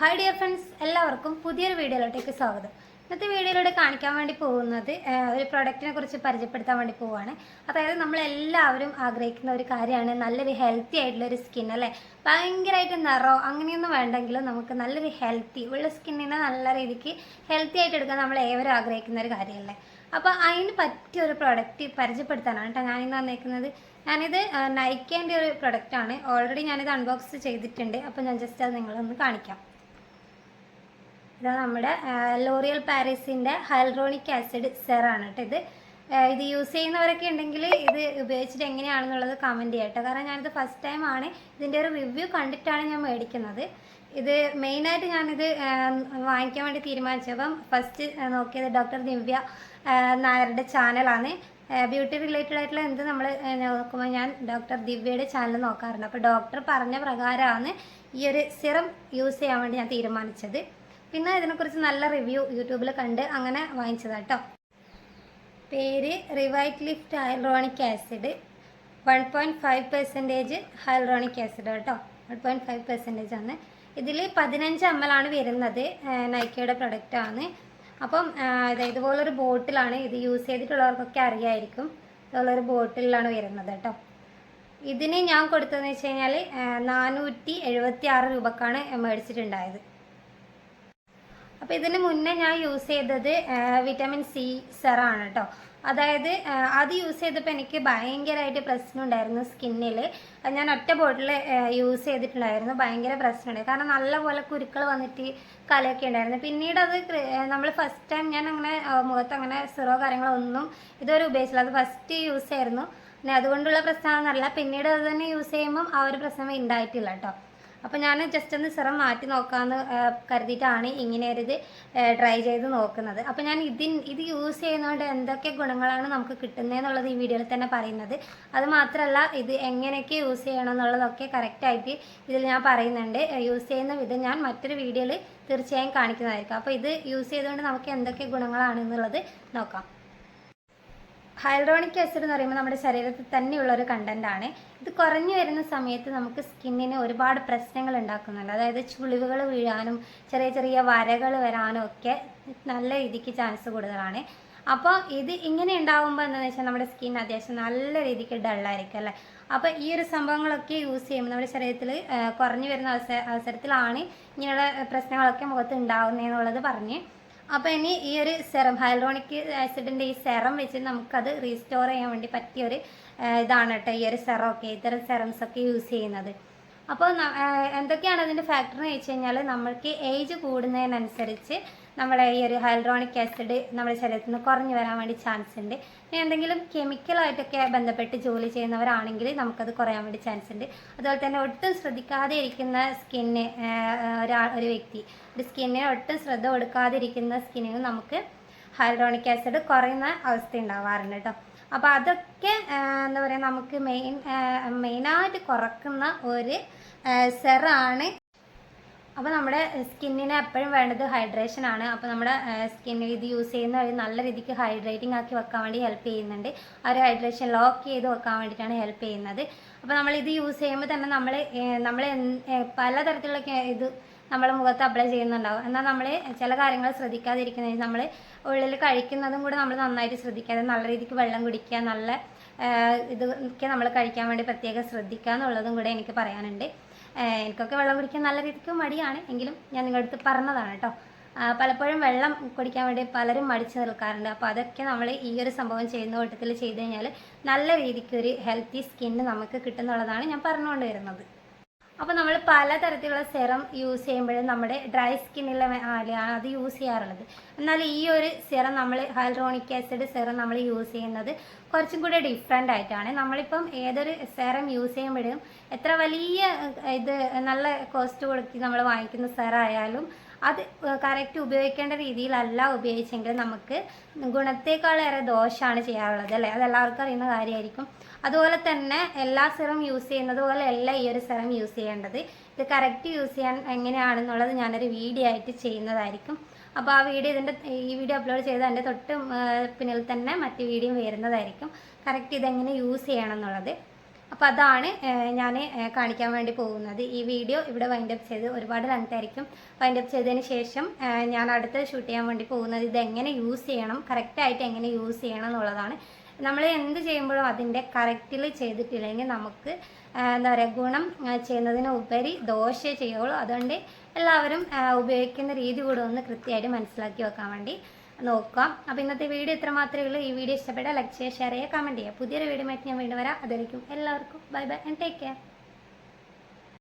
Hi dear friends എല്ലാവർക്കും പുതിയൊരു വീഡിയോയിലോട്ടേക്ക് സ്വാഗതം. ഇന്നത്തെ വീഡിയോയിലൂടെ കാണിക്കാൻ വേണ്ടി പോകുന്നത് ഒരു പ്രൊഡക്റ്റിനെ കുറിച്ച് പരിചയപ്പെടുത്താൻ വേണ്ടി പോവുകയാണ് അതായത് നമ്മളെല്ലാവരും ആഗ്രഹിക്കുന്ന ഒരു കാര്യമാണ് നല്ലൊരു ഹെൽത്തി ആയിട്ടുള്ള ഒരു സ്കിൻ അല്ലേ? ഭയങ്കരമായിട്ട് നിറോ അങ്ങനെയൊന്നും വേണ്ടെങ്കിലും നമുക്ക് നല്ലൊരു ഹെൽത്തി ഉള്ള സ്കിന്നിനെ നല്ല രീതിക്ക് ഹെൽത്തി ആയിട്ട് എടുക്കാൻ നമ്മൾ ഏവരും ആഗ്രഹിക്കുന്ന ഒരു കാര്യമല്ലേ? അപ്പോൾ അതിന് പറ്റിയ ഒരു പ്രൊഡക്റ്റ് പരിചയപ്പെടുത്താനാണ് കേട്ടോ ഞാനിന്ന് വന്നേക്കുന്നത്. ഞാനിത് നൈക്കേന്റെ ഒരു പ്രൊഡക്റ്റാണ് ഓൾറെഡി ഞാനിത് അൺബോക്സ് ചെയ്തിട്ടുണ്ട്. അപ്പോൾ ഞാൻ ജസ്റ്റ് അത് നിങ്ങളൊന്ന് കാണിക്കാം. ഇത് നമ്മുടെ ലോറിയൽ പാരീസിന്റെ ഹൈൽറോണിക് ആസിഡ് സെറാണ് കേട്ടോ ഇത്. ഇത് യൂസ് ചെയ്യുന്നവരൊക്കെ ഉണ്ടെങ്കിൽ ഇത് ഉപയോഗിച്ചിട്ട് എങ്ങനെയാണെന്നുള്ളത് കമന്റ് ചെയ്യട്ടോ കാരണം ഞാനിത് ഫസ്റ്റ് ടൈമാണ് ഇതിന്റെ ഒരു റിവ്യൂ കണ്ടിട്ടാണ് ഞാൻ മേടിക്കുന്നത്. ഇത് മെയിനായിട്ട് ഞാനിത് വാങ്ങിക്കാൻ വേണ്ടി തീരുമാനിച്ചപ്പം ഫസ്റ്റ് നോക്കിയത് ഡോക്ടർ ദിവ്യ നായരുടെ ചാനലാണ് ബ്യൂട്ടി റിലേറ്റഡ് ആയിട്ടുള്ള എന്ത് നമ്മൾ നോക്കുമ്പോൾ ഞാൻ ഡോക്ടർ ദിവ്യയുടെ ചാനൽ നോക്കാറുണ്ട്. അപ്പോൾ ഡോക്ടർ പറഞ്ഞ പ്രകാരമാണ് ഈ ഒരു സിറം യൂസ് ചെയ്യാൻ വേണ്ടി ഞാൻ തീരുമാനിച്ചത്. പിന്നെ ഇതിനെക്കുറിച്ച് നല്ല റിവ്യൂ യൂട്യൂബിൽ കണ്ട് അങ്ങനെ വാങ്ങിച്ചതാട്ടോ പേര് റിവൈറ്റ് lift hyaluronic acid one point five percentage hyaluronic acid കേട്ടോ വൺ പോയിന്റ് ഫൈവ് പെർസെന്റേജ് ആണ്. ഇതിൽ പതിനഞ്ച് എം എൽ ആണ് വരുന്നത് നൈക്കയുടെ പ്രൊഡക്റ്റാണ് അപ്പം ഇതുപോലൊരു ബോട്ടിലാണ് ഇത് യൂസ് ചെയ്തിട്ടുള്ളവർക്കൊക്കെ അറിയായിരിക്കും. ഇതുപോലൊരു ബോട്ടിലാണ് വരുന്നത് കേട്ടോ ഇതിന് ഞാൻ കൊടുത്തതെന്ന് വെച്ച് കഴിഞ്ഞാൽ നാനൂറ്റി എഴുപത്തി ആറ് രൂപക്കാണ് മേടിച്ചിട്ടുണ്ടായത്. അപ്പോൾ ഇതിന് മുന്നേ ഞാൻ യൂസ് ചെയ്തത് വിറ്റാമിൻ സി സെറാണ് കേട്ടോ അതായത് അത് യൂസ് ചെയ്തപ്പോൾ എനിക്ക് ഭയങ്കരമായിട്ട് പ്രശ്നം ഉണ്ടായിരുന്നു സ്കിന്നിൽ ഞാൻ ഒറ്റ ബോട്ടിൽ യൂസ് ചെയ്തിട്ടുണ്ടായിരുന്നു. ഭയങ്കര പ്രശ്നമുണ്ടായി കാരണം നല്ലപോലെ കുരുക്കൾ വന്നിട്ട് കലയൊക്കെ ഉണ്ടായിരുന്നു. പിന്നീട് അത് നമ്മൾ ഫസ്റ്റ് ടൈം ഞാൻ അങ്ങനെ മുഖത്ത് അങ്ങനെ സിറോ കാര്യങ്ങളൊന്നും ഇതുവരെ ഉപയോഗിച്ചില്ല. അത് ഫസ്റ്റ് യൂസ് ആയിരുന്നു. പിന്നെ അതുകൊണ്ടുള്ള പ്രശ്നമാണെന്നല്ല. പിന്നീട് അത് തന്നെ യൂസ് ചെയ്യുമ്പം ആ ഒരു പ്രശ്നം ഉണ്ടായിട്ടില്ല കേട്ടോ അപ്പോൾ ഞാൻ ജസ്റ്റ് ഒന്ന് സിറം മാറ്റി നോക്കാമെന്ന് കരുതിയിട്ടാണ് ഇങ്ങനെ ഒരു ഇത് ട്രൈ ചെയ്ത് നോക്കുന്നത്. അപ്പോൾ ഞാൻ ഇതിൻ ഇത് യൂസ് ചെയ്യുന്നതുകൊണ്ട് എന്തൊക്കെ ഗുണങ്ങളാണ് നമുക്ക് കിട്ടുന്നതെന്നുള്ളത് ഈ വീഡിയോയിൽ തന്നെ പറയുന്നത്. അത് മാത്രമല്ല ഇത് എങ്ങനെയൊക്കെ യൂസ് ചെയ്യണം എന്നുള്ളതൊക്കെ കറക്റ്റായിട്ട് ഇതിൽ ഞാൻ പറയുന്നുണ്ട്. യൂസ് ചെയ്യുന്ന വിധം ഞാൻ മറ്റൊരു വീഡിയോയിൽ തീർച്ചയായും കാണിക്കുന്നതായിരിക്കും. അപ്പോൾ ഇത് യൂസ് ചെയ്തുകൊണ്ട് നമുക്ക് എന്തൊക്കെ ഗുണങ്ങളാണ് എന്നുള്ളത് നോക്കാം. ഹൈഡ്രോണിക് ആസിഡ് എന്ന് പറയുമ്പോൾ നമ്മുടെ ശരീരത്തിൽ തന്നെയുള്ള ഒരു ആണ്. ഇത് കുറഞ്ഞു വരുന്ന സമയത്ത് നമുക്ക് സ്കിന്നിന് ഒരുപാട് പ്രശ്നങ്ങൾ ഉണ്ടാക്കുന്നുണ്ട്. അതായത് ചുളിവുകൾ വീഴാനും ചെറിയ ചെറിയ വരകൾ വരാനും ഒക്കെ നല്ല രീതിക്ക് ചാൻസ് കൂടുതലാണ്. അപ്പോൾ ഇത് ഇങ്ങനെ ഉണ്ടാകുമ്പോൾ എന്താണെന്ന് വെച്ചാൽ നമ്മുടെ സ്കിൻ അത്യാവശ്യം നല്ല രീതിക്ക് ഡള്ളായിരിക്കും അല്ലേ? അപ്പോൾ ഈ ഒരു സംഭവങ്ങളൊക്കെ യൂസ് ചെയ്യുമ്പോൾ നമ്മുടെ ശരീരത്തിൽ കുറഞ്ഞു വരുന്ന അവസര അവസരത്തിലാണ് ഇങ്ങനെയുള്ള പ്രശ്നങ്ങളൊക്കെ മുഖത്ത് ഉണ്ടാകുന്നതെന്നുള്ളത് പറഞ്ഞ് അപ്പോൾ ഇനി ഈ ഒരു സെറം ഹൈലോണിക് ആസിഡിന്റെ ഈ സെറം വെച്ച് നമുക്കത് റീസ്റ്റോർ ചെയ്യാൻ വേണ്ടി പറ്റിയ ഒരു ഇതാണ് കേട്ടോ ഈ ഒരു സെറം ഒക്കെ ഇത്തരം സെറംസ് ഒക്കെ യൂസ് ചെയ്യുന്നത്. അപ്പോൾ എന്തൊക്കെയാണ് അതിന്റെ ഫാക്ടർ എന്ന് വെച്ച് കഴിഞ്ഞാൽ നമ്മൾക്ക് ഏജ് കൂടുന്നതിനനുസരിച്ച് നമ്മുടെ ഈ ഒരു ഹൈഡ്രോണിക് ആസിഡ് നമ്മുടെ ശരീരത്തിൽ നിന്ന് കുറഞ്ഞു വരാൻ വേണ്ടി ചാൻസ് ഉണ്ട്. പിന്നെ എന്തെങ്കിലും കെമിക്കലായിട്ടൊക്കെ ബന്ധപ്പെട്ട് ജോലി ചെയ്യുന്നവരാണെങ്കിൽ നമുക്കത് കുറയാൻ വേണ്ടി ചാൻസ് ഉണ്ട്. അതുപോലെ തന്നെ ഒട്ടും ശ്രദ്ധിക്കാതെ ഇരിക്കുന്ന സ്കിന്ന് ഒരാൾ ഒരു വ്യക്തി. ഒരു സ്കിന്നിന് ഒട്ടും ശ്രദ്ധ കൊടുക്കാതെ ഇരിക്കുന്ന സ്കിന്നിന് നമുക്ക് ഹൈലറോണിക് ആസിഡ് കുറയുന്ന അവസ്ഥ ഉണ്ടാവാറുണ്ട് കേട്ടോ അപ്പോൾ അതൊക്കെ എന്താ പറയുക നമുക്ക് മെയിൻ മെയിനായിട്ട് കുറക്കുന്ന ഒരു സെറാണ് അപ്പോൾ നമ്മുടെ സ്കിന്നിന് എപ്പോഴും വേണ്ടത് ഹൈഡ്രേഷൻ ആണ്. അപ്പോൾ നമ്മുടെ സ്കിന്നിൽ ഇത് യൂസ് ചെയ്യുന്ന വഴി നല്ല രീതിക്ക് ഹൈഡ്രേറ്റിംഗ് ആക്കി വെക്കാൻ വേണ്ടി ഹെൽപ്പ് ചെയ്യുന്നുണ്ട്. ആ ഒരു ഹൈഡ്രേഷൻ ലോക്ക് ചെയ്ത് വെക്കാൻ വേണ്ടിയിട്ടാണ് ഹെൽപ്പ് ചെയ്യുന്നത്. അപ്പോൾ നമ്മൾ ഇത് യൂസ് ചെയ്യുമ്പോൾ തന്നെ നമ്മൾ നമ്മൾ പലതരത്തിലുള്ള ഇത് നമ്മൾ മുഖത്ത് അപ്ലൈ ചെയ്യുന്നുണ്ടാവും. എന്നാൽ നമ്മൾ ചില കാര്യങ്ങൾ ശ്രദ്ധിക്കാതിരിക്കുന്നത് നമ്മൾ ഉള്ളിൽ കഴിക്കുന്നതും കൂടെ നമ്മൾ നന്നായിട്ട് ശ്രദ്ധിക്കാതെ നല്ല രീതിക്ക് വെള്ളം കുടിക്കുക നല്ല ഇതൊക്കെ നമ്മൾ കഴിക്കാൻ വേണ്ടി പ്രത്യേകം ശ്രദ്ധിക്കുക എന്നുള്ളതും കൂടെ എനിക്ക് പറയാനുണ്ട്. എനിക്കൊക്കെ വെള്ളം കുടിക്കാൻ നല്ല രീതിക്ക് മടിയാണ്. എങ്കിലും ഞാൻ നിങ്ങളുടെ അടുത്ത് പറഞ്ഞതാണ് കേട്ടോ. പലപ്പോഴും വെള്ളം കുടിക്കാൻ വേണ്ടി പലരും മടിച്ചു നിൽക്കാറുണ്ട്. അപ്പോൾ അതൊക്കെ നമ്മൾ ഈ ഒരു സംഭവം ചെയ്യുന്ന കൂട്ടത്തിൽ ചെയ്തു കഴിഞ്ഞാൽ നല്ല രീതിക്ക് ഒരു ഹെൽത്തി സ്കിന്ന് നമുക്ക് കിട്ടുന്നുള്ളതാണ് ഞാൻ പറഞ്ഞുകൊണ്ട് വരുന്നത് അപ്പോൾ നമ്മൾ പലതരത്തിലുള്ള സെറം യൂസ് ചെയ്യുമ്പോഴും നമ്മുടെ ഡ്രൈ സ്കിന്നിലെ അത് യൂസ് ചെയ്യാറുള്ളത്. എന്നാൽ ഈ ഒരു സെറം നമ്മൾ ഹൈൽറോണിക് ആസിഡ് സെറം നമ്മൾ യൂസ് ചെയ്യുന്നത് കുറച്ചും കൂടെ ഡിഫറെന്റ് ആയിട്ടാണ്. നമ്മളിപ്പം ഏതൊരു സെറം യൂസ് ചെയ്യുമ്പോഴും എത്ര വലിയ ഇത് നല്ല കോസ്റ്റ് കൊടുത്ത് നമ്മൾ വാങ്ങിക്കുന്ന സെറം ആയാലും അത് കറക്റ്റ് ഉപയോഗിക്കേണ്ട രീതിയിലല്ല ഉപയോഗിച്ചെങ്കിൽ നമുക്ക് ഗുണത്തേക്കാളേറെ ദോഷമാണ് ചെയ്യാറുള്ളത് അല്ലേ? അതെല്ലാവർക്കും അറിയുന്ന കാര്യമായിരിക്കും. അതുപോലെ തന്നെ എല്ലാ സിറം യൂസ് ചെയ്യുന്നത് പോലെ അല്ല ഈ ഒരു സിറം യൂസ് ചെയ്യേണ്ടത്. ഇത് കറക്റ്റ് യൂസ് ചെയ്യാൻ എങ്ങനെയാണെന്നുള്ളത് ഞാനൊരു വീഡിയോ ആയിട്ട് ചെയ്യുന്നതായിരിക്കും. അപ്പോൾ ആ വീഡിയോ ഇതിന്റെ ഈ വീഡിയോ അപ്ലോഡ് ചെയ്ത് എന്റെ തൊട്ട് പിന്നിൽ തന്നെ മറ്റ് വീഡിയോ വരുന്നതായിരിക്കും. കറക്റ്റ് ഇതെങ്ങനെ യൂസ് ചെയ്യണം എന്നുള്ളത്. അപ്പോൾ അതാണ് ഞാൻ കാണിക്കാൻ വേണ്ടി പോകുന്നത്. ഈ വീഡിയോ ഇവിടെ വൈൻഡ് അപ്പ് ചെയ്ത് ഒരുപാട് ലെങ്ത് ആയിരിക്കും. വൈൻഡ് അപ്പ് ചെയ്തതിന് ശേഷം ഞാൻ അടുത്ത് ഷൂട്ട് ചെയ്യാൻ വേണ്ടി പോകുന്നത് ഇത് എങ്ങനെ യൂസ് ചെയ്യണം കറക്റ്റായിട്ട് എങ്ങനെ യൂസ് ചെയ്യണം എന്നുള്ളതാണ്. നമ്മൾ എന്ത് ചെയ്യുമ്പോഴും അതിന്റെ കറക്റ്റിൽ ചെയ്തിട്ടില്ലെങ്കിൽ നമുക്ക് എന്താ പറയുക ഗുണം ചെയ്യുന്നതിന് ഉപരി ദോഷേ ചെയ്യുള്ളൂ. അതുകൊണ്ട് എല്ലാവരും ഉപയോഗിക്കുന്ന രീതി കൂടെ ഒന്ന് കൃത്യമായിട്ട് മനസ്സിലാക്കി വെക്കാൻ വേണ്ടി നോക്കാം അപ്പോൾ ഇന്നത്തെ വീഡിയോ ഇത്ര മാത്രമേ ഉള്ളൂ. ഈ വീഡിയോ ഇഷ്ടപ്പെട്ടാൽ ലൈക്ക് ചെയ്യുക ഷെയർ ചെയ്യുക കമന്റ് ചെയ്യുക. പുതിയൊരു വീഡിയോ ആയിട്ട് ഞാൻ വീണ്ടും വരാം. അതായിരിക്കും എല്ലാവർക്കും bye bye and take care